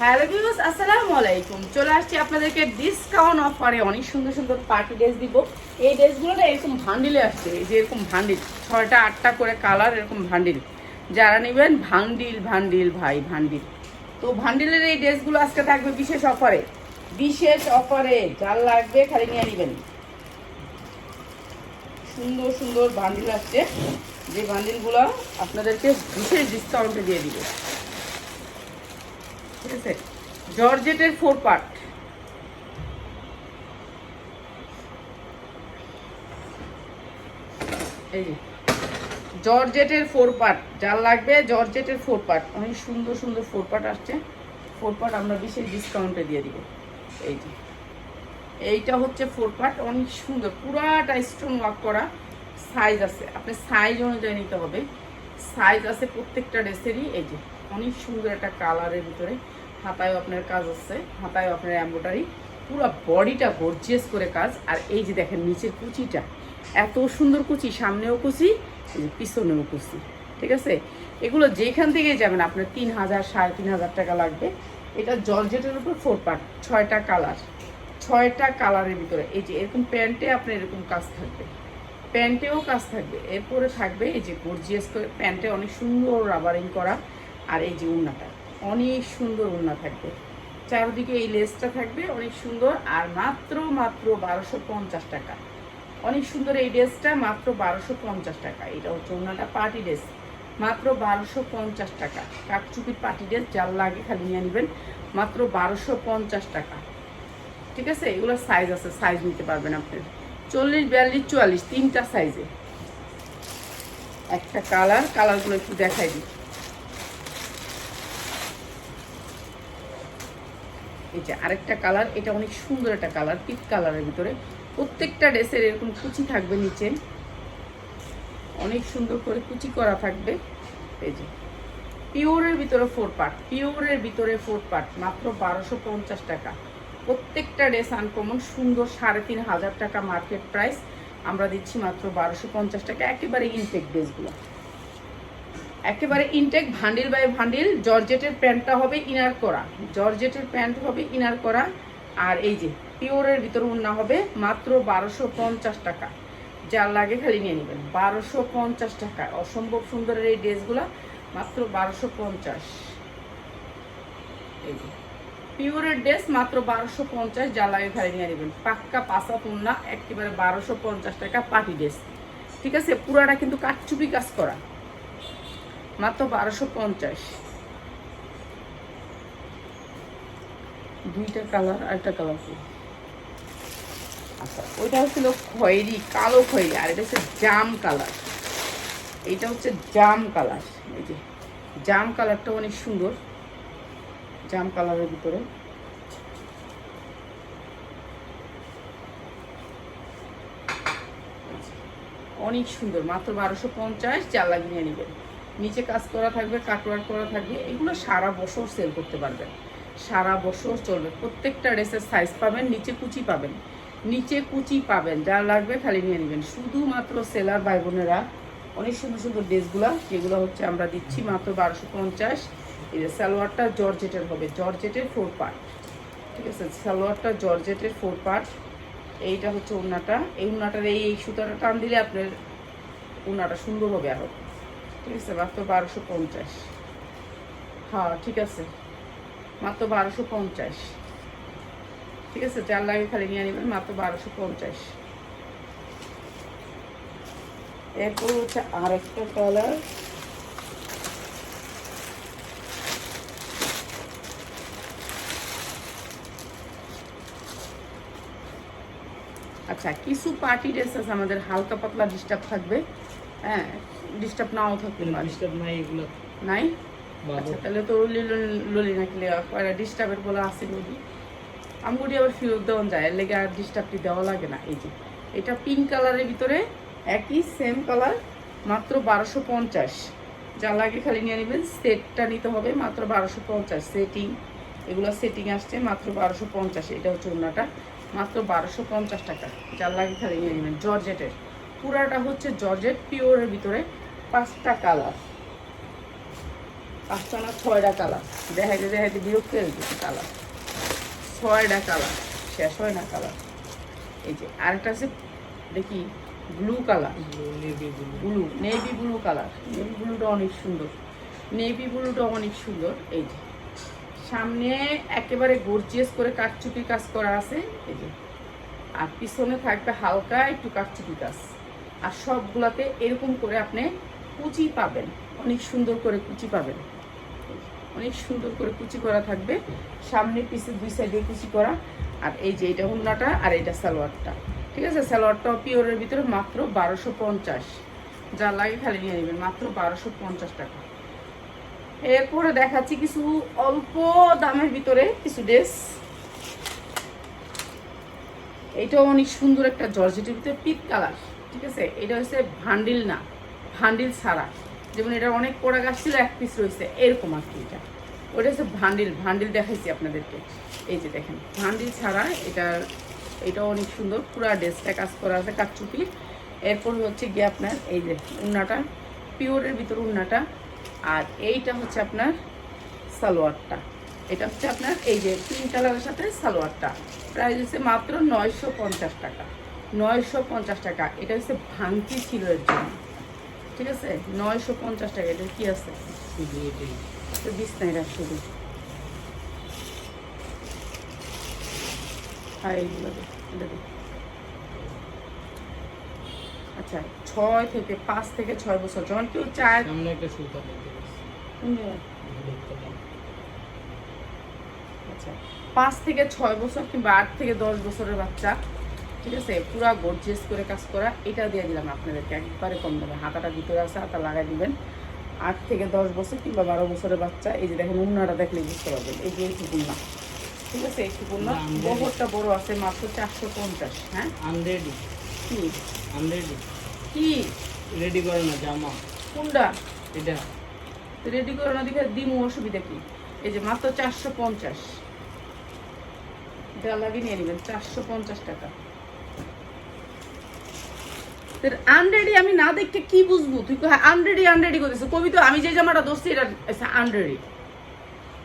Hello views আসসালামু আলাইকুম। চলে আসছি আপনাদেরকে ডিসকাউন্ট অফারে অনেক সুন্দর সুন্দর পার্টি ড্রেস দিব। এই ড্রেসগুলো না এরকম ভান্ডিলে আসছে, এই যে এরকম ভান্ডিল ছয়টা, আটটা করে কালার এরকম ভান্ডিল যারা নেবেন ভান্ডিল ভান্ডিল ভাই ভান্ডিল তো ভান্ডিলের এই ড্রেসগুলো আজকে থাকবে বিশেষ অফারে বিশেষ অফারে যার লাগবে খালি নিয়ে নেবেন। সুন্দর সুন্দর বান্ডিল আসছে। যে বান্ডিলগুলো আপনাদেরকে বিশেষ ডিসকাউন্টে দিয়ে দিবে। ঠিক আছে? জর্জেটের ফোর পার্ট এই যে জর্জেটের ফোর পার্ট যার লাগবে জর্জেটের ফোর পার্ট অনেক সুন্দর সুন্দর ফোর পার্ট আসছে। ফোর পার্ট আমরা বিশেষ ডিসকাউন্টে দিয়ে দিব। এই যে, এইটা হচ্ছে ফোর পার্ট অনেক সুন্দর, পুরাটা স্টোন ওয়ার্ক করা। সাইজ আছে। আপনি সাইজ অনুযায়ী নিতে হবে। সাইজ আছে প্রত্যেকটা ড্রেসেরই এই যে অনেক সুন্দর একটা কালারের ভিতরে হাতায়ও আপনার কাজ আছে, হাতায়ও আপনার এম্ব্রয়ডারি পুরো বডিটা গর্জিয়াস করে কাজ। আর এই যে দেখেন নিচের কুচিটা, এত সুন্দর কুচি, সামনেও কুচি পিছনেও কুচি, ঠিক আছে? এগুলো যেখান থেকে যাবেন, আপনার তিন হাজার, সাড়ে তিন হাজার টাকা লাগবে। এটা জর্জেটের উপর ফোর পার্ট ছয়টা কালার, ছয়টা কালারের ভিতরে। এই যে এরকম প্যান্টে আপনার এরকম কাজ থাকবে, প্যান্টেও কাজ থাকবে। এরপরে থাকবে এই যে গর্জিয়াস করে, প্যান্টে অনেক সুন্দর রাবারিং করা। আর এই যে উন্নাটা অনেক সুন্দর উন্না থাকবে। চারদিকে এই লেসটা থাকবে, অনেক সুন্দর, আর মাত্র মাত্র বারোশো পঞ্চাশ টাকা। অনেক সুন্দর এই ড্রেসটা, মাত্র বারোশো পঞ্চাশ টাকা। এটা হচ্ছে উন্নাটা পার্টি ড্রেস, মাত্র বারোশো পঞ্চাশ টাকা। কাকচুপির পার্টি ড্রেস, যার লাগে খালি নিয়ে নেবেন, মাত্র বারোশো পঞ্চাশ টাকা। ঠিক আছে? এগুলো সাইজ আছে সাইজ নিতে পারবেন আপনি। চল্লিশ, বিয়াল্লিশ, চুয়াল্লিশ, তিনটা সাইজে একটা কালার কালারগুলো একটু দেখাই দিই এই যে আরেকটা কালার, এটা অনেক সুন্দর একটা কালার পিক কালারের ভিতরে। প্রত্যেকটা ড্রেসের এরকম কুচি থাকবে নিচে। অনেক সুন্দর করে কুচি করা থাকবে। এই যে, পিওরের ভিতরে ফোর পার্ট পিওরের ভিতরে ফোর পার্ট মাত্র বারোশো পঞ্চাশ টাকা। প্রত্যেকটা ড্রেস আনকমন সুন্দর সাড়ে তিন হাজার টাকা মার্কেট প্রাইস আমরা দিচ্ছি মাত্র বারোশো পঞ্চাশ টাকা, একেবারে ইনটেক ড্রেসগুলো একেবারে ইনটেক ভান্ডিল বাই ভান্ডিল জর্জেটের প্যান্টটা হবে ইনার করা। জর্জেটের প্যান্ট হবে ইনার করা। আর এই যে পিওরের ভিতরে উন্না হবে মাত্র বারোশো পঞ্চাশ টাকা। যার লাগে খালি নিয়ে নেবেন। বারোশো পঞ্চাশ টাকা। অসম্ভব সুন্দরের এই ড্রেসগুলো, মাত্র বারোশো পঞ্চাশ। এই যে পিওরের ড্রেস মাত্র বারোশো পঞ্চাশ, যার লাগে খালি নিয়ে নেবেন। পাক্কা পাসা উন্না একেবারে বারোশো পঞ্চাশ টাকা পার্টি ড্রেস। ঠিক আছে? পুরাটা কিন্তু কাঠচুপি কাজ করা। মাত্র বারোশো পঞ্চাশ। দুইটা কালার আর একটা কালার আচ্ছা ওইটা হচ্ছিল খয়েরি, কালো খয়েরি, আর এটা হচ্ছে জাম কালার। এইটা হচ্ছে জাম কালার, এই যে। জাম কালারটা অনেক সুন্দর, জাম কালারের ভিতরে। অনেক সুন্দর, মাত্র বারোশো পঞ্চাশ, চার লাগিয়ে নেবেন। নিচে কাজ করা থাকবে কাটওয়ার করা থাকবে, এগুলো সারা বছর সেল করতে পারবেন। সারা বছর চলবে। প্রত্যেকটা ড্রেসের সাইজ পাবেন, নিচে কুচি পাবেন। নিচে কুচি পাবেন, যা লাগবে খালি নিয়ে নেবেন। শুধুমাত্র সেলার ভাই বোনেরা, অনেক সুন্দর সুন্দর ড্রেসগুলো, যেগুলো হচ্ছে আমরা দিচ্ছি মাত্র বারোশো পঞ্চাশ। এই যে সালোয়ারটা জর্জেটের হবে, জর্জেটের ফোর পার্ট ঠিক আছে, সালোয়ারটা জর্জেটের ফোর পার্ট এইটা হচ্ছে উন্নাটা এই উন্নাটার এই সুতাটা টান দিলে আপনার উন্নাটা সুন্দর হবে আরও ঠিক আছে, মাত্র বারোশো পঞ্চাশ। হ্যাঁ ঠিক আছে। মাত্র বারোশো পঞ্চাশ। ঠিক আছে, যার লাগে খালি নিয়ে নেবেন, মাত্র বারোশো পঞ্চাশ। এরপর হচ্ছে আরেকটা কালার আচ্ছা কিছু পার্টি ড্রেস আছে আমাদের হালকা পাতলা ডিস্টার্ব থাকবে। হ্যাঁ ডিস্টার্ব নাও থাকতে পারে। ডিস্টার্ব নাই এগুলো। নাই? আচ্ছা তাহলে তো ললি ললি না খেলে ডিস্টার্বের বলা আছে ললি আমগুড়ি আবার ফেরত দেওয়া যায় এর লেগে আর ডিস্টার্বটি দেওয়া লাগে না এই যে। এটা পিঙ্ক কালারের ভিতরে একই সেম কালার মাত্র বারোশো পঞ্চাশ। যা লাগে খালি নিয়ে নেবেন সেটটা নিতে হবে মাত্র বারোশো পঞ্চাশ সেটিং এগুলো সেটিং আসছে মাত্র বারোশো পঞ্চাশ এটা হচ্ছে ওনাটা মাত্র বারোশো পঞ্চাশ টাকা যার লাগে খালি নিয়ে নেবেন জর্জেটের। পুরাটা হচ্ছে জর্জেট পিওরের ভিতরে পাঁচটা কালার। পাঁচটা না ছয়টা কালার। দেখাইতে দেখাইতে বিরক্ত হয়ে গেছে কালার। ছয়টা কালার। শেষ হয় না কালার। এই যে আরেকটা আছে দেখি blue colour. Blue navy blue. Colour. Navy ব্লুটা অনেক সুন্দর। নেভি ব্লুটা অনেক সুন্দর। এই যে সামনে একেবারে গর্জিয়াস করে কাঠচুপি কাজ করা আছে। এই যে। আর পিছনে থাকবে হালকা একটু কাঠচুপি কাজ। আর সবগুলাতে এরকম করে আপনি কুচি পাবেন। অনেক সুন্দর করে কুচি পাবেন। অনেক সুন্দর করে কুচি করা থাকবে। সামনে পিছে দুই সাইডে কুচি করা। আর এই যে এটা হুন্নাটা আর এটা সালোয়ারটা। ঠিক আছে? সালোয়ারটা পিওরের ভিতরে মাত্র বারোশো পঞ্চাশ। যা লাগে খালি নিয়ে নেবেন। মাত্র বারোশো পঞ্চাশ টাকা। এরপরে দেখাচ্ছি কিছু অল্প দামের ভিতরে কিছু ড্রেস এইটাও অনেক সুন্দর একটা জর্জেটের ভিতরে পিট কালার ঠিক আছে? এটা হচ্ছে ভান্ডিল না, ভান্ডিল ছাড়া। যেমন এটা অনেক পোড়া গাছ ছিল এক পিস রয়েছে, এরকম আর কি এটা। ওটা হচ্ছে ভান্ডিল ভান্ডিল দেখাইছি আপনাদেরকে। এই যে দেখেন, ভান্ডিল ছাড়া এটা, এটাও অনেক সুন্দর, পুরা ড্রেসটা কাজ করা আছে, কাঠচুপি। এরপর হচ্ছে গিয়ে আপনার এই যে উন্নাটা, পিওরের ভিতর উন্নাটা, আর এইটা হচ্ছে আপনার সালোয়ারটা। এটা হচ্ছে আপনার এই যে পিঙ্ক কালারের সাথে সালোয়ারটা। প্রাইস হচ্ছে মাত্র নয়শো পঞ্চাশ টাকা। নয়শো পঞ্চাশ টাকা। এটা হচ্ছে ভাঙতি ছিল এর জন্য। ঠিক আছে? নয়শো পঞ্চাশ টাকা। এটা কি আছে? তো শুধু। আচ্ছা ছয় থেকে পাঁচ থেকে ছয় বছর। যখন কেউ চায় একটা সুতা। আচ্ছা পাঁচ থেকে ছয় বছর কিংবা আট থেকে দশ বছরের বাচ্চা ঠিক আছে? পুরা গর্জিয়াস করে কাজ করা এটা দিয়ে দিলাম আপনাদেরকে। একবারে কম দামে। হাতাটা ভিতরে আছে হাতা লাগাই দিবেন। আট থেকে দশ বছর কিংবা বারো বছরের বাচ্চা এই যে দেখেন উন্নাটা দেখলে বুঝতে পারবেন এই যে এইটুকু না ঠিক আছে? এইটুকু না না, বহরটা বড় আছে মাত্র চারশো পঞ্চাশ হ্যাঁ? আনরেডি কি? আনরেডি কি? রেডি করে না জামা। কোনটা? এটা। রেডি করে না দেখে দিমু অসুবিধা কি? এই যে মাত্র চারশো পঞ্চাশ। যা লাগিয়ে নিয়ে নেবেন চারশো পঞ্চাশ টাকা। আনরেডি আমি না দেখতে কি বুঝব? তুই আনরেডি আনরেডি করতেছিস। কবি তো, আমি যে জামাটা দোষছি এটা আনরেডি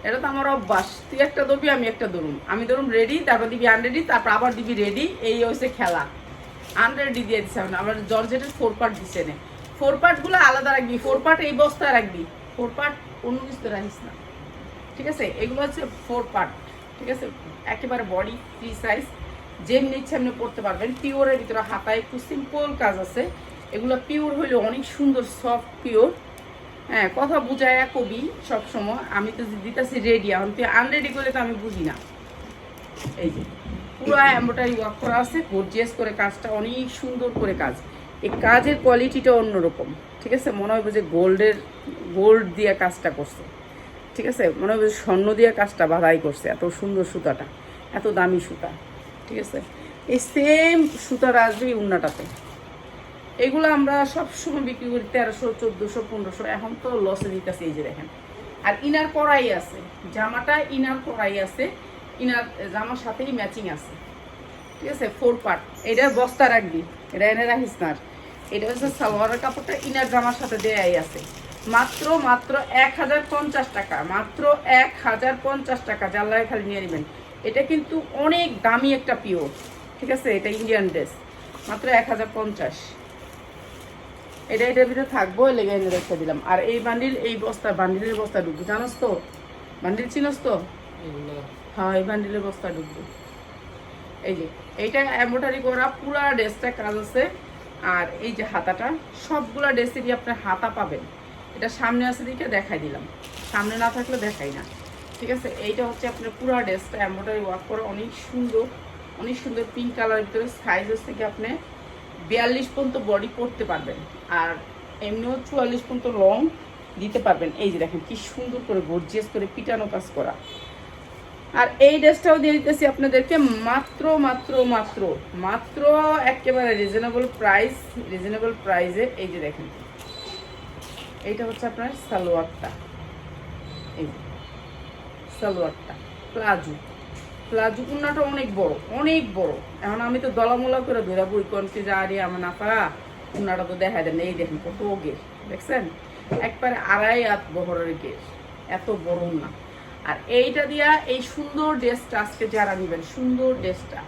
এটা তো আমার অভ্যাস। তুই একটা দবি আমি একটা ধরুন আমি ধরুন রেডি তারপর দিবি আনরেডি তারপর আবার দিবি রেডি এই হচ্ছে খেলা। আনরেডি দিয়ে দিচ্ছে না আবার জর্জেটের ফোর পার্ট দিচ্ছে না ফোর পার্টগুলো আলাদা রাখবি। ফোর পার্ট এই বস্তায় রাখবি। ফোর পার্ট অন্য কিছু রাখিস না। ঠিক আছে? এগুলো হচ্ছে ফোর পার্ট ঠিক আছে? একেবারে বডি ফ্রি সাইজ যেমনি ইচ্ছে এমনি পড়তে পারবেন। পিওরের ভিতরে হাতায় একটু সিম্পল কাজ আছে। এগুলো পিওর হইলে অনেক সুন্দর সফট পিওর হ্যাঁ কথা বুঝায় কবি সব সময় আমি তো দিতেছি রেডি এখন তুই আনরেডি করলে তো আমি বুঝি না। এই যে, পুরো এম্ব্রয়ডারি ওয়ার্ক করা আছে গর্জিয়াস করে কাজটা, অনেক সুন্দর করে কাজ। এই কাজের কোয়ালিটিটা অন্যরকম। ঠিক আছে? মনে হবে যে গোল্ডের, গোল্ড দিয়ে কাজটা করছে। ঠিক আছে? মনে হবে স্বর্ণ দিয়ে কাজটা বাধাই করছে, এত সুন্দর সুতাটা, এত দামি সুতা। ঠিক আছে? এই সেম সুতার আসবে এই উন্নাটাতে। এগুলো আমরা সব সময় বিক্রি করি তেরোশো, চোদ্দোশো, পনেরোশো। এখন তো লসে দিতেছে এই যে দেখেন। আর ইনার কড়াই আছে। জামাটা ইনার কড়াই আছে। ইনার জামার সাথেই ম্যাচিং আছে। ঠিক আছে? ফোর পার্ট এটার বস্তা রাখবি। এটা এনে রাখিস না। এটা হচ্ছে সালোয়ারের কাপড়টা। ইনার জামার সাথে দেয়াই আছে। মাত্র মাত্র এক হাজার পঞ্চাশ টাকা। মাত্র এক হাজার পঞ্চাশ টাকা। জানলায় খালি নিয়ে নেবেন। এটা কিন্তু অনেক দামি একটা পিওর ঠিক আছে? এটা ইন্ডিয়ান ড্রেস মাত্র এক হাজার পঞ্চাশ। এটা এটার ভিতরে থাকব লেগে এনে রেখে দিলাম। আর এই বান্ডিল এই বস্তা বান্ডিলের বস্তা ঢুকবে জানোস তো? বান্ডিল চিনোস তো? হ্যাঁ এই বান্ডিলের বস্তা ঢুকবে। এই যে এইটা এম্ব্রয়ডারি করা পুরা ড্রেসটা কাজ আছে। আর এই যে হাতাটা সবগুলা ড্রেসেরই আপনার হাতা পাবেন। এটা সামনে আছে দিকে দেখাই দিলাম। সামনে না থাকলে দেখাই না। ঠিক আছে? এইটা হচ্ছে আপনার পুরা ড্রেসটা এম্ব্রয়ডারি ওয়ার্ক করা। অনেক সুন্দর অনেক সুন্দর পিঙ্ক কালারের ভিতরে সাইজ হচ্ছে কি আপনি বিয়াল্লিশ পর্যন্ত বডি পরতে পারবেন। আর এমনিও চুয়াল্লিশ পর্যন্ত লং দিতে পারবেন। এই যে দেখেন, কি সুন্দর করে গর্জিয়াস করে পিটানো কাজ করা। আর এই ড্রেসটাও দিয়ে দিতেছি আপনাদেরকে মাত্র মাত্র মাত্র মাত্র একেবারে রিজনেবল প্রাইস রিজনেবল প্রাইসে এই যে দেখেন, এইটা হচ্ছে আপনার সালোয়ারটা। সালোয়ারটা, প্লাজো। প্লাজো উন্নাটা অনেক বড় অনেক বড়। এখন আমি তো দলামলা করে ধরে বই কোনকে যা রে আমার না পারা উন্নাটা তো দেখা দেন, এই দেখেন কত গের দেখছেন? একবারে আড়াই হাত বহরের গের এত বড় না। আর এইটা দিয়া এই সুন্দর ড্রেসটা আজকে যারা নেবেন, সুন্দর ড্রেসটা,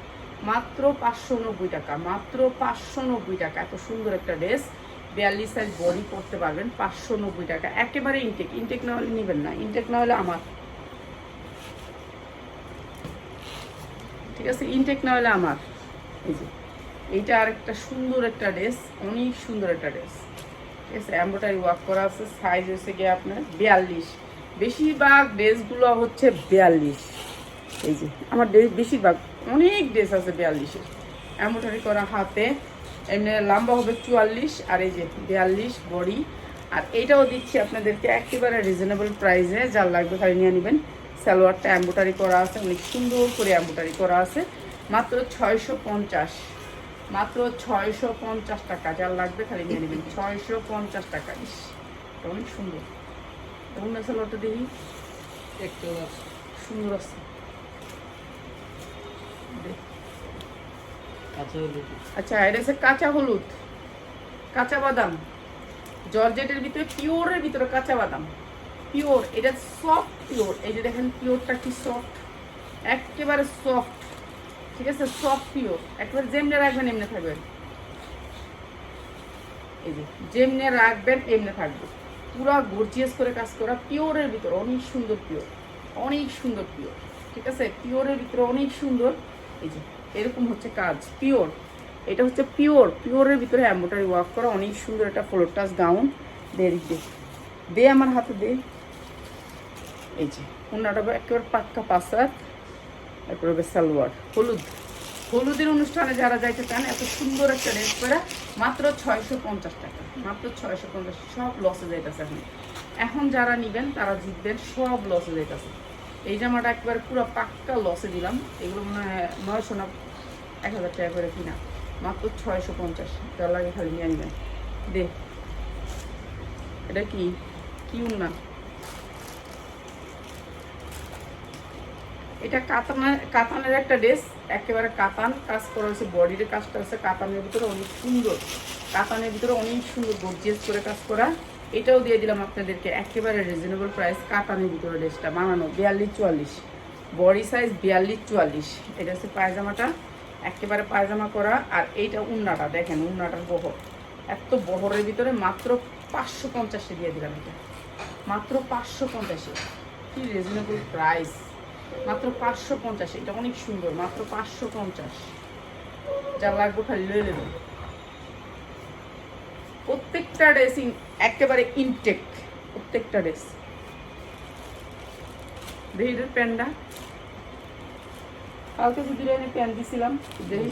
মাত্র পাঁচশো নব্বই টাকা, মাত্র পাঁচশো নব্বই টাকা, এত সুন্দর একটা ড্রেস। বিয়াল্লিশ সাইজ বডি করতে পারবেন, পাঁচশো নব্বই টাকা, একেবারে ইনটেক ইনটেক না হলে নেবেন না, ইনটেক না হলে আমার ঠিক আছে? ইনটেক না হলে আমার। এই যে, এইটা আর একটা সুন্দর একটা ড্রেস অনেক সুন্দর একটা ড্রেস ঠিক আছে? এম্ব্রয়ডারি ওয়ার্ক করা আছে সাইজ হচ্ছে গিয়ে আপনার বিয়াল্লিশ। বেশিরভাগ ড্রেসগুলো হচ্ছে বিয়াল্লিশ। এই যে, আমার ড্রেস বেশিরভাগ, অনেক ড্রেস আছে বিয়াল্লিশের এম্ব্রয়ডারি করা হাতে, এমনি লম্বা হবে চুয়াল্লিশ, আর এই যে বিয়াল্লিশ বডি। আর এইটাও দিচ্ছি আপনাদেরকে একেবারে রিজনেবল প্রাইসে যার লাগবে খালি নিয়ে নেবেন। সালোয়ারটা এম্ব্রয়ডারি করা আছে অনেক সুন্দর করে এম্ব্রয়ডারি করা আছে। মাত্র ছয়শো পঞ্চাশ। মাত্র ছয়শো পঞ্চাশ টাকা যার লাগবে খালি নিয়ে নেবেন। ছয়শো পঞ্চাশ টাকা ইস অনেক সুন্দর। অন্য সালোয়ারটা দেখি? একটু সুন্দর আছে। কাঁচা হলুদ। আচ্ছা এটা হচ্ছে কাঁচা হলুদ। কাঁচা বাদাম। জর্জেটের ভিতরে পিওরের ভিতরে কাঁচা বাদাম। পিওর এটা সফট পিওর। এই যে দেখেন, পিওরটা কি সফট একেবারে সফট ঠিক আছে? Soft pure. একেবারে যেমনে রাখবেন, এমনি থাকবেন। এই যে, যেমনে রাখবেন, এমনি থাকবে। পুরা গর্জিয়াস করে কাজ করা পিওরের ভিতরে, অনেক সুন্দর পিওর। অনেক সুন্দর পিওর। ঠিক আছে? পিওরের ভিতরে অনেক সুন্দর। এই যে, এরকম হচ্ছে কাজ, পিওর। এটা হচ্ছে পিওর। পিওরের ভিতরে এম্বোটারি ওয়ার্ক করা, অনেক সুন্দর একটা ফ্লোর টাচ গাউন দে। দে আমার হাতে, দে। এই যে ওনাটা একেবারে পাক্কা পাসাত তারপরে হবে সালোয়ার, হলুদ। হলুদের অনুষ্ঠানে যারা যাইতে চান, এত সুন্দর একটা ড্রেস পরা, মাত্র ছয়শো পঞ্চাশ টাকা। মাত্র ছয়শো পঞ্চাশ, সব লসে যাইতেছে এখন। এখন যারা নিবেন, তারা জিতবেন, সব লসে যাইতেছে। এই জামাটা একবার পুরো পাক্কা লসে দিলাম। এগুলো মনে হয় নয়শো না এক হাজার টাকা করে কিনা। মাত্র ছয়শো পঞ্চাশ, যার লাগে খালি নিয়ে নিবেন। দে। এটা কি? কি উন্না এটা কাতানের কাতানের একটা ড্রেস একেবারে কাতান কাজ করা হয়েছে বডির কাজটা হচ্ছে কাতানের ভিতরে অনেক সুন্দর। কাতানের ভিতরে অনেক সুন্দর গর্জিয়াস করে কাজ করা। এটাও দিয়ে দিলাম আপনাদেরকে একেবারে রিজনেবল প্রাইস কাতানের ভিতরে ড্রেসটা বানানো বিয়াল্লিশ চুয়াল্লিশ বডি সাইজ বিয়াল্লিশ চুয়াল্লিশ এটা হচ্ছে পায়জামাটা, একেবারে পায়জামা করা, আর এইটা উন্নাটা, দেখেন উন্নাটার বহর। এত বহরের ভিতরে মাত্র পাঁচশো পঞ্চাশে দিয়ে দিলাম এটা। মাত্র পাঁচশো পঞ্চাশে। কি রিজনেবল প্রাইস মাত্র পাঁচশো পঞ্চাশ এটা অনেক সুন্দর মাত্র পাঁচশো পঞ্চাশ। যা লাগবে খালি লয়ে নেবেন প্রত্যেকটা ড্রেসিং একেবারে ইনটেক প্রত্যেকটা ড্রেস দেহিদের প্যান্টটা। কালকে যদি প্যান্ট দিছিলাম দেহি।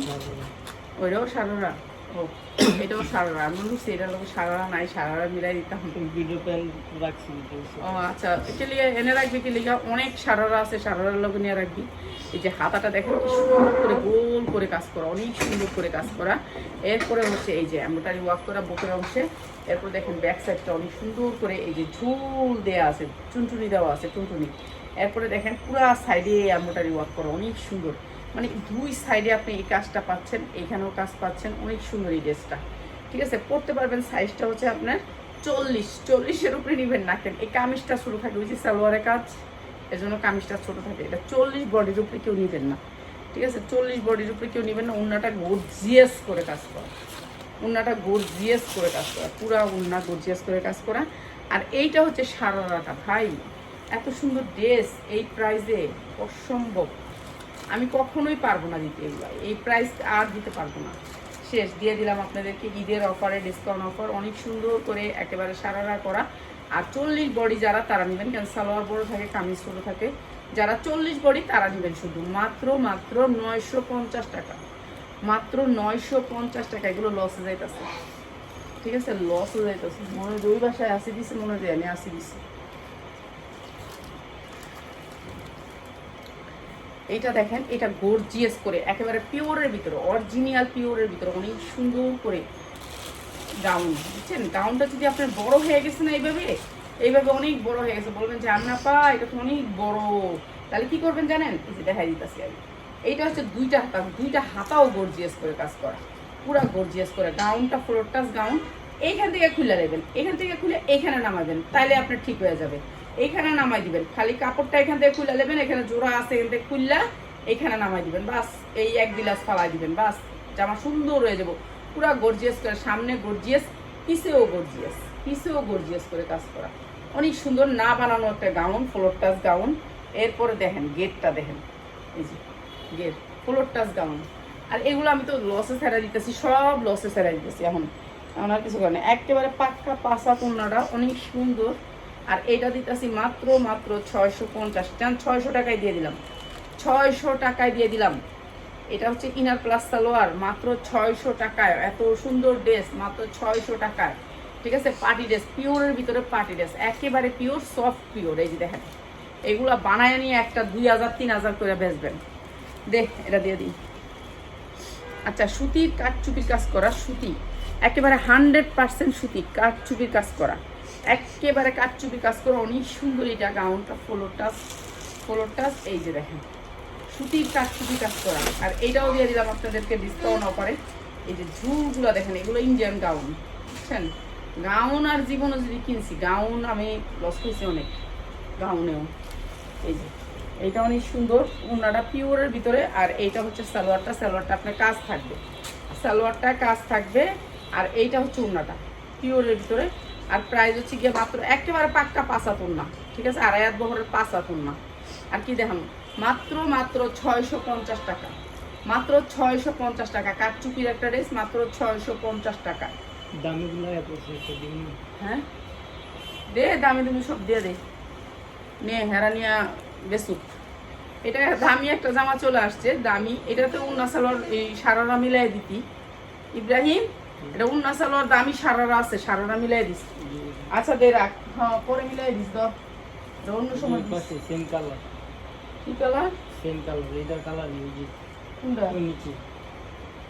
ওইটাও সারারা এটাও সারারা। আমি বলছি এটা লোক সারারা নাই সারারা মিলাই দিতাম ভিডিও প্যান্ট রাখছি ও আচ্ছা লিগে এনে রাখবি কি লিগা অনেক সারারা আছে সারারার লোক নিয়ে রাখবি। এই যে হাতাটা দেখেন কি সুন্দর করে গোল করে কাজ করা অনেক সুন্দর করে কাজ করা। এরপরে হচ্ছে এই যে এমব্রয়ডারি ওয়ার্ক করা বুকের অংশে। এরপর দেখেন ব্যাক সাইডটা অনেক সুন্দর করে এই যে ঝুল দেওয়া আছে চুনটুনি দেওয়া আছে টুনটুনি এরপরে দেখেন পুরা সাইডে এমব্রয়ডারি ওয়ার্ক করা অনেক সুন্দর। মানে দুই সাইডে আপনি এই কাজটা পাচ্ছেন, এখানেও কাজ পাচ্ছেন, অনেক সুন্দর এই ড্রেসটা। ঠিক আছে? পড়তে পারবেন সাইজটা হচ্ছে আপনার চল্লিশ, চল্লিশের উপরে নিবেন না কেন? এই কামিজটা ছোটো থাকে, ওই যে সালোয়ারের কাজ এই জন্য কামিজটা ছোটো থাকে। এটা চল্লিশ বডির উপরে কেউ নিবেন না। ঠিক আছে? চল্লিশ বডির উপরে কেউ নিবেন না উন্নাটা গর্জিয়াস করে কাজ করা। উন্নাটা গর্জিয়াস করে কাজ করা, পুরা উন্না গর্জিয়াস করে কাজ করা। আর এইটা হচ্ছে সারারাটা। ভাই, এত সুন্দর ড্রেস, এই প্রাইসে অসম্ভব। আমি কখনোই পারব না দিতে এগুলো এই প্রাইস আর দিতে পারব না। শেষ, দিয়ে দিলাম আপনাদেরকে ঈদের অফারে ডিসকাউন্ট অফার অনেক সুন্দর করে একেবারে সারারা করা। আর চল্লিশ বডি যারা, তারা নেবেন কেন? সালোয়ার বড় থাকে, কামিজ ছোটো থাকে। যারা চল্লিশ বডি, তারা নেবেন শুধু মাত্র মাত্র নয়শো পঞ্চাশ টাকা। মাত্র নয়শো পঞ্চাশ টাকা। এগুলো লসে যাইতেছে। ঠিক আছে? লসে যাইতেছে। মনে হয় দুই বাসায় আসি দিছে, মনে হয় আমি আসি দিছি। এটা দেখেন, এটা গর্জিয়াস করে, একেবারে পিওরের ভিতরে অরিজিনাল পিওরের ভিতরে, অনেক সুন্দর করে গাউন বুঝছেন? গাউনটা যদি আপনার বড় হয়ে গেছে না এইভাবে এইভাবে অনেক বড় হয়ে গেছে, বলবেন যে আমরা পা, এটা তো অনেক বড়। তাহলে কি করবেন জানেন? এই যে দেখাই দিতেছি আমি। এইটা হচ্ছে দুইটা হাতা, দুইটা হাতাও গর্জিয়াস করে কাজ করা। পুরা গর্জিয়াস করে গাউনটা ফ্লোর টাচ গাউন এইখান থেকে খুলে নেবেন এখান থেকে খুলে এখানে নামাবেন, তাইলে আপনার ঠিক হয়ে যাবে। এইখানে নামাই দিবেন। খালি কাপড়টা এখান থেকে খুলে নেবেন, এখানে জোড়া আছে, এখান থেকে খুললা এখানে নামাই দিবেন। বাস, এই এক গিলাস ফালাই দিবেন, বাস। জামা সুন্দর হয়ে যাব। পুরা গর্জিয়াস করে, সামনে গর্জিয়াস পিছেও গর্জিয়াস পিছেও গর্জিয়াস করে কাজ করা। অনেক সুন্দর না বানানো একটা গাউন ফ্লোর টাচ গাউন এরপরে দেখেন, গেটটা দেখেন। এই যে, গেট ফ্লোর টাচ গাউন আর এগুলো আমি তো লসে ছেড়া দিতেছি, সব লসে ছেড়া দিতেছি এখন। এখন আর কিছু করে না একেবারে পাক্কা পাসা কন্যাটা অনেক সুন্দর। আর এটা দিতেছি মাত্র মাত্র ছয়শো পঞ্চাশ। চান ছয়শো টাকায় দিয়ে দিলাম। ছয়শো টাকায় দিয়ে দিলাম। এটা হচ্ছে ইনার প্লাস সালোয়ার, মাত্র ছয়শো টাকায়। এত সুন্দর ড্রেস, মাত্র ছয়শো টাকায়। ঠিক আছে? পার্টি ড্রেস, পিওরের ভিতরে পার্টি ড্রেস। একেবারে পিওর, সফট পিওর। এই যে দেখেন, এগুলা বানায় নিয়ে একটা দুই হাজার, তিন হাজার করে বেচবেন। দেখ, এটা দিয়ে দিই। আচ্ছা সুতির কাঠচুপির কাজ করা, সুতি। একেবারে হান্ড্রেড পার্সেন্ট সুতি, কাঠচুপির কাজ করা। একেবারে কাঠচুপির কাজ করা অনেক সুন্দর এটা গাউনটা ফোলোর টাচ ফোলোর টাচ এই যে দেখেন। সুতির কাঠচুপি কাজ করা। আর এইটাও দিয়ে দিলাম আপনাদেরকে ডিসকাউন্ট অফারে এই যে ঝুলগুলো দেখেন, এগুলো ইন্ডিয়ান গাউন বুঝছেন? গাউন আর জীবনে যদি কিনছি গাউন আমি লস করছি অনেক গাউনেও এই যে, এইটা অনেক সুন্দর উনাটা পিওরের ভিতরে, আর এইটা হচ্ছে সালোয়ারটা সালোয়ারটা আপনার কাজ থাকবে। সালোয়ারটা কাজ থাকবে, আর এইটা হচ্ছে উন্নাটা পিওরের ভিতরে। আর প্রাইস হচ্ছে গিয়ে মাত্র একেবারে পাক্কা পাঁচা না ঠিক আছে? আড়াই হাত বহরের পাঁচা না আর কি দেখাম মাত্র মাত্র ছয়শো পঞ্চাশ টাকা। মাত্র ছয়শো পঞ্চাশ টাকা। কাঠচুপির একটা ড্রেস মাত্র ছয়শো পঞ্চাশ টাকা। হ্যাঁ দে দামি তুমি সব দিয়ে দে। নে হেরা নিয়া বেসুক এটা দামি একটা জামা চলে আসছে। দামি এটাতে উন্না সালোয়ার এই সারারা মিলাই দিতি। ইব্রাহিম এটা উন্না সালোয়ার দামি সারারা আছে সারারা মিলাই দিস আচ্ছা দে রাখ। হ্যাঁ পরে মিলাই দিস এটা অন্য সময়। পাশে সেম কালার কি কালার সেম কালার এটার কালার এই যে। কোনটা? নিচে।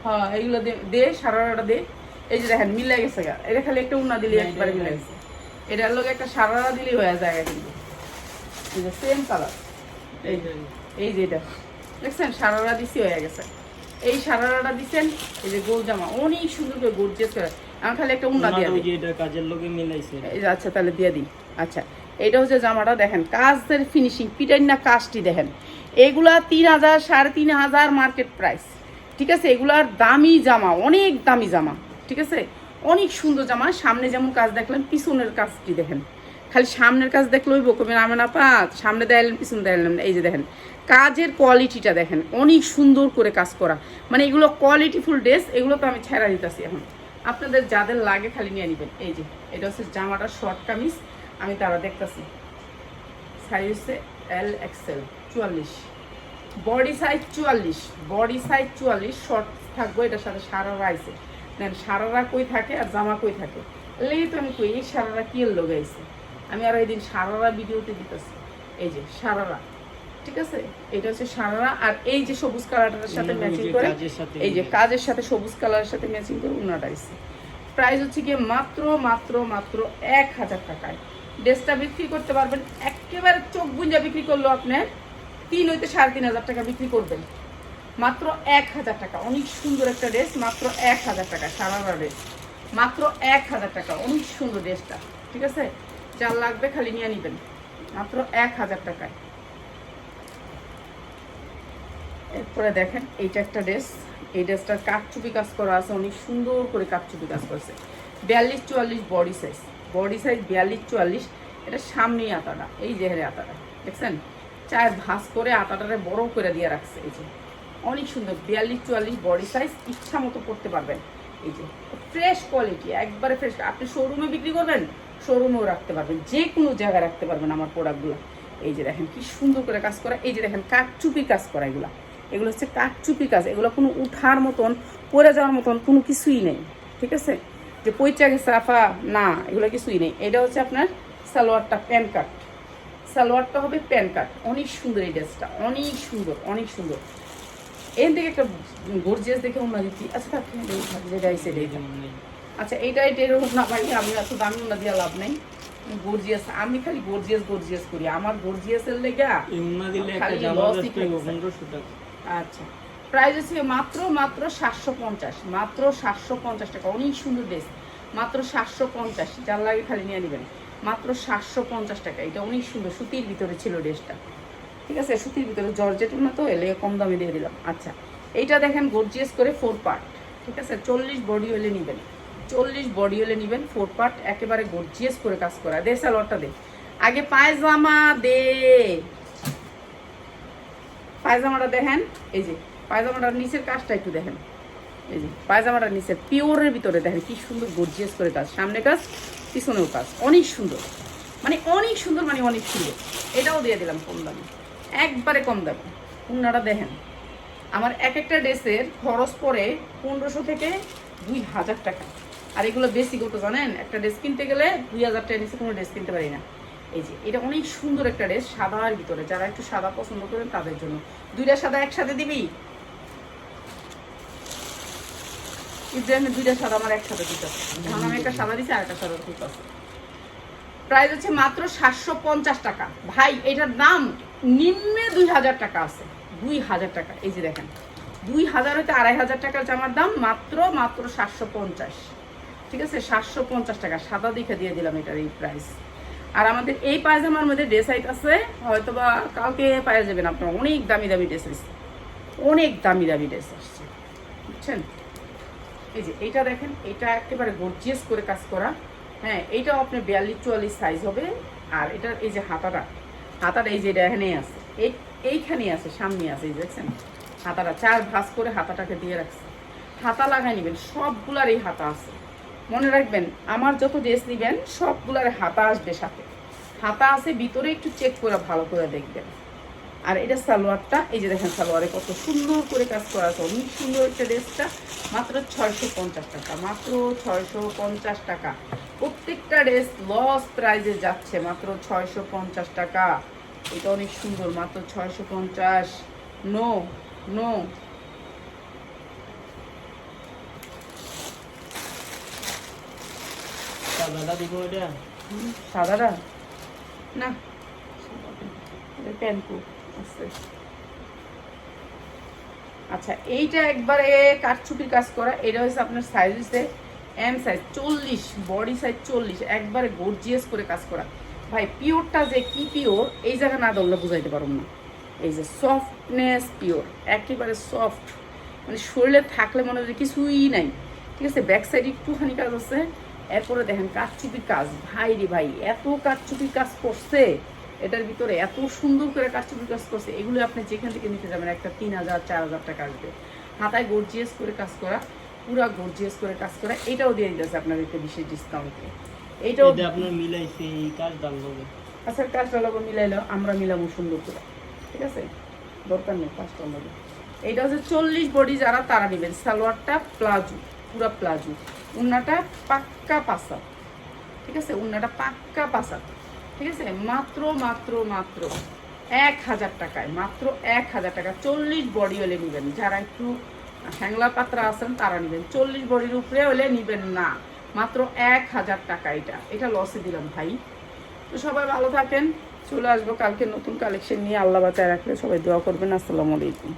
হ্যাঁ এইগুলো দে দে সারারাটা দে। এই যে দেখেন মিলে গেছে গা। এটা খালি একটা উন্না দিলে একবারে মিলে গেছে এটার লোক একটা সারারা দিলেই হয়ে যায় কিন্তু এই যে সেম কালার এই যে এই যে এটা। দেখছেন সারারা দিছি হয়ে গেছে। এই সারারাটা দিছেন এই যে গোল জামা অনেক সুন্দর করে গর্জিয়াস করে। আমি খালি একটা উন্না দিয়ে দিই। এটা কাজের লোকে মিলাইছে। আচ্ছা তাহলে দিয়ে দিই। আচ্ছা এটা হচ্ছে জামাটা দেখেন কাজের ফিনিশিং পিটাইন না কাজটি দেখেন। এগুলা তিন হাজার সাড়ে তিন হাজার মার্কেট প্রাইস ঠিক আছে এগুলার দামি জামা অনেক দামি জামা। ঠিক আছে অনেক সুন্দর জামা। সামনে যেমন কাজ দেখলেন পিছনের কাজটি দেখেন। খালি সামনের কাজ দেখলে ওই বকবেন আমি না পা সামনে দেয়ালেন পিছনে দেয়ালেন এই যে দেখেন, কাজের কোয়ালিটিটা দেখেন, অনেক সুন্দর করে কাজ করা। মানে এগুলো কোয়ালিটিফুল ড্রেস এগুলো তো আমি ছেড়া দিতেছি এখন। আপনাদের যাদের লাগে খালি নিয়ে নেবেন। এই যে, এটা হচ্ছে জামাটা শর্ট কামিজ, আমি তারা দেখতেছি। সাইজ হচ্ছে এল এক্সেল চুয়াল্লিশ। বডি সাইজ চুয়াল্লিশ বডি সাইজ চুয়াল্লিশ শর্ট থাকব, এটার সাথে সারারা আইছে দেন সারারা কই থাকে আর জামা কই থাকে? লেগে তো আমি কই, এই সারারা কি আইছে আমি আর দিন সারারা ভিডিওতে দিতেছি। এই যে সারারা ঠিক আছে? এটা হচ্ছে সারারা আর এই যে সবুজ কালারটার সাথে ম্যাচিং করে এই যে কাজের সাথে সবুজ কালারের সাথে ম্যাচিং করে উন্নাটা আইছে প্রাইস হচ্ছে গিয়ে মাত্র মাত্র মাত্র এক হাজার টাকায়। ড্রেসটা বিক্রি করতে পারবেন একেবারে চোখ গুঞ্জা বিক্রি করল আপনার তিন হইতে সাড়ে তিন হাজার টাকা বিক্রি করবেন। মাত্র এক হাজার টাকা অনেক সুন্দর একটা ড্রেস মাত্র এক হাজার টাকা সারারা ড্রেস। মাত্র এক হাজার টাকা অনেক সুন্দর ড্রেসটা ঠিক আছে? যার লাগবে, খালি নিয়ে নেবেন। মাত্র এক হাজার টাকায়। এরপরে দেখেন, এইটা একটা ড্রেস। এই ড্রেসটার কাঠচুপি কাজ করা আছে, অনেক সুন্দর করে কাঠচুপি কাজ করছে বিয়াল্লিশ চুয়াল্লিশ বডি সাইজ। বডি সাইজ বিয়াল্লিশ চুয়াল্লিশ। এটা সামনেই আতাটা, এই যে হেরে আতাটা। দেখছেন? চায়ের ভাঁজ করে আতাটারে বড় করে দিয়ে রাখছে, এই যে। অনেক সুন্দর, বিয়াল্লিশ চুয়াল্লিশ বডি সাইজ, ইচ্ছা মতো করতে পারবেন। এই যে ফ্রেশ কোয়ালিটি, একবারে ফ্রেশ। আপনি শোরুমে বিক্রি করবেন শোরুমেও রাখতে পারবেন যে কোনো জায়গায় রাখতে পারবেন আমার প্রোডাক্টগুলো এই যে দেখেন কি সুন্দর করে কাজ করা, এই যে দেখেন কাঠচুপি কাজ করা এগুলো। এগুলো হচ্ছে কাঠচুপি কাজ, এগুলো কোনো উঠার মতন পরে যাওয়ার মতন কোনো কিছুই নেই, ঠিক আছে? যে পৈচা গেছে, আফা, না, এগুলো কিছুই নেই। এটা হচ্ছে আপনার সালোয়ারটা, প্যান কাট সালোয়ারটা হবে প্যান কাট অনেক সুন্দর এই ড্রেসটা, অনেক সুন্দর অনেক সুন্দর। থেকে একটা গর্জিয়াস দেখে অন্য দিচ্ছি আচ্ছা যেটা এটাই থাক। আচ্ছা এইটাই এরকম না পারি আমি এত দামি না দিয়ে লাভ নেই। গর্জিয়াস আমি খালি গর্জিয়াস গর্জিয়াস করি। আমার গর্জিয়াসের লেগা খালি লসই আচ্ছা প্রাইস হচ্ছে মাত্র মাত্র সাতশো পঞ্চাশ মাত্র সাতশো পঞ্চাশ টাকা। অনেক সুন্দর ড্রেস মাত্র সাতশো পঞ্চাশ যার লাগে খালি নিয়ে নেবেন। মাত্র সাতশো পঞ্চাশ টাকা। এটা অনেক সুন্দর সুতির ভিতরে ছিল ড্রেসটা ঠিক আছে? সুতির ভিতরে জর্জেটের মতো এলে কম দামে দিয়ে দিলাম। আচ্ছা এইটা দেখেন গর্জিয়াস করে ফোর পার্ট ঠিক আছে? চল্লিশ বডি ওয়েলে নেবেন। চল্লিশ বডি ওয়েলে নেবেন ফোর পার্ট একেবারে গর্জিয়াস করে কাজ করা। দে দে। আগে পায়জামা দে। পায়জামাটা দেখেন, এই যে, পায়জামাটার নিচের কাজটা একটু দেখেন। এই যে, পায়জামাটার নিচের পিওরের ভিতরে দেখেন কি সুন্দর গর্জিয়াস করে কাজ। সামনে কাজ, পিছনেও কাজ। অনেক সুন্দর। মানে অনেক সুন্দর মানে অনেক সুন্দর। এটাও দিয়ে দিলাম কম দামে। একবারে কম দামে। উন্নাটা দেখেন, আমার এক একটা ড্রেসের খরচ পড়ে পনেরোশো থেকে দুই হাজার টাকা। আর এগুলো বেশি কত জানেন? একটা ড্রেস কিনতে গেলে দুই হাজার টাকা নিচে কোনো ড্রেস কিনতে পারি না। এই যে, এটা অনেক সুন্দর একটা ড্রেস সাদার ভিতরে। যারা একটু সাদা পছন্দ করেন তাদের জন্য। দুইটা সাদা একসাথে দিবি? দুইটা সাদা, আমার একসাথে দিতে হবে। একটা সাদা আর একটা সাদা প্রাইস হচ্ছে মাত্র সাতশো পঞ্চাশ টাকা। ভাই, এটার দাম নিম্নে দুই হাজার টাকা আছে। দুই হাজার টাকা। এই যে দেখেন, দুই হাজার হইতে আড়াই হাজার টাকার জামার দাম মাত্র মাত্র সাতশো পঞ্চাশ। ঠিক আছে? সাতশো পঞ্চাশ টাকা। সাদা দেখে দিয়ে দিলাম এটার এই প্রাইস আর আমাদের এই পায়জামার মধ্যে ড্রেস আইট আছে হয়তো বা কালকে পাওয়া যাবেন আপনার। অনেক দামি দামি ড্রেস আসছে। অনেক দামি দামি ড্রেস আসছে। বুঝছেন? এই যে এইটা দেখেন, এটা একেবারে গর্জিয়াস করে কাজ করা। হ্যাঁ এইটাও আপনার বিয়াল্লিশ চুয়াল্লিশ সাইজ হবে। আর এটা এই যে হাতাটা হাতাটা এই যে এটা এখানেই আছে। এই, এইখানেই আছে সামনে আছে, এই দেখছেন? হাতাটা চার ভাঁজ করে হাতাটাকে দিয়ে রাখছে। হাতা লাগাই নেবেন, সবগুলার এই হাতা আছে। মনে রাখবেন, আমার যত ড্রেস নেবেন, সবগুলার হাতা আসবে সাথে। হাতা আছে, ভিতরে একটু চেক করে ভালো করে দেখবেন। আর এটা সালোয়ারটা এই যে দেখেন সালোয়ারে কত সুন্দর করে কাজ করা আছে অনেক সুন্দর একটা ড্রেসটা মাত্র ছয়শো পঞ্চাশ টাকা মাত্র ছয়শো পঞ্চাশ টাকা। প্রত্যেকটা ড্রেস লস প্রাইজে যাচ্ছে মাত্র ছয়শো পঞ্চাশ টাকা। এটা অনেক সুন্দর মাত্র ছয়শো পঞ্চাশ। নো নো সাদাটা দিব এটা? সাদাটা? না প্যান্ট আচ্ছা। এইটা একবারে কাঠচুপির কাজ করা, এটা হচ্ছে আপনার সাইজ হচ্ছে এম সাইজ চল্লিশ বডি সাইজ চল্লিশ, একবারে গর্জিয়াস করে কাজ করা। ভাই, পিওরটা যে কি পিওর, এই না না। এই যে সফটনেস পিওর, একেবারে সফট মানে শরীরে থাকলে মনে হয় কিছুই নাই। ঠিক আছে ব্যাক সাইড একটুখানি কাজ আছে, এরপরে দেখেন কাঠচুপির কাজ। ভাই রে ভাই, এত কাঠচুপির কাজ করছে। এটার ভিতরে এত সুন্দর করে কাঠচুপির কাজ করছে এগুলো আপনি যেখান থেকে নিতে যাবেন একটা তিন হাজার চার হাজার টাকা আসবে। হাতায় গর্জিয়াস করে কাজ করা পুরা গর্জিয়াস করে কাজ করা এটাও দিয়ে দিতেছে আপনাদেরকে বিশেষ ডিসকাউন্টে এইটাও আপনার মিলাইছে এই কাজ দাম আচ্ছা কাজটা মিলাইলো আমরা মিলাবো সুন্দর করে। ঠিক আছে? দরকার নেই কাজটা লাগবে এইটা হচ্ছে চল্লিশ বডি যারা তারা নেবেন। সালোয়ারটা প্লাজো পুরা প্লাজো। উন্নাটা পাক্কা পাসা ঠিক আছে? উন্নাটা পাক্কা পাসা ঠিক আছে? মাত্র মাত্র মাত্র এক হাজার টাকায়, মাত্র এক হাজার টাকা। চল্লিশ বডি হলে নেবেন। যারা একটু হ্যাংলা পাত্রা আছেন, তারা নেবেন। চল্লিশ বডির উপরে হলে নেবেন না। মাত্র এক হাজার টাকা এটা। এটা লসে দিলাম ভাই। তো সবাই ভালো থাকেন। চলে আসব কালকে নতুন কালেকশন নিয়ে। আল্লাহ বাঁচায় রাখলে সবাই দোয়া করবেন। আসসালামু আলাইকুম।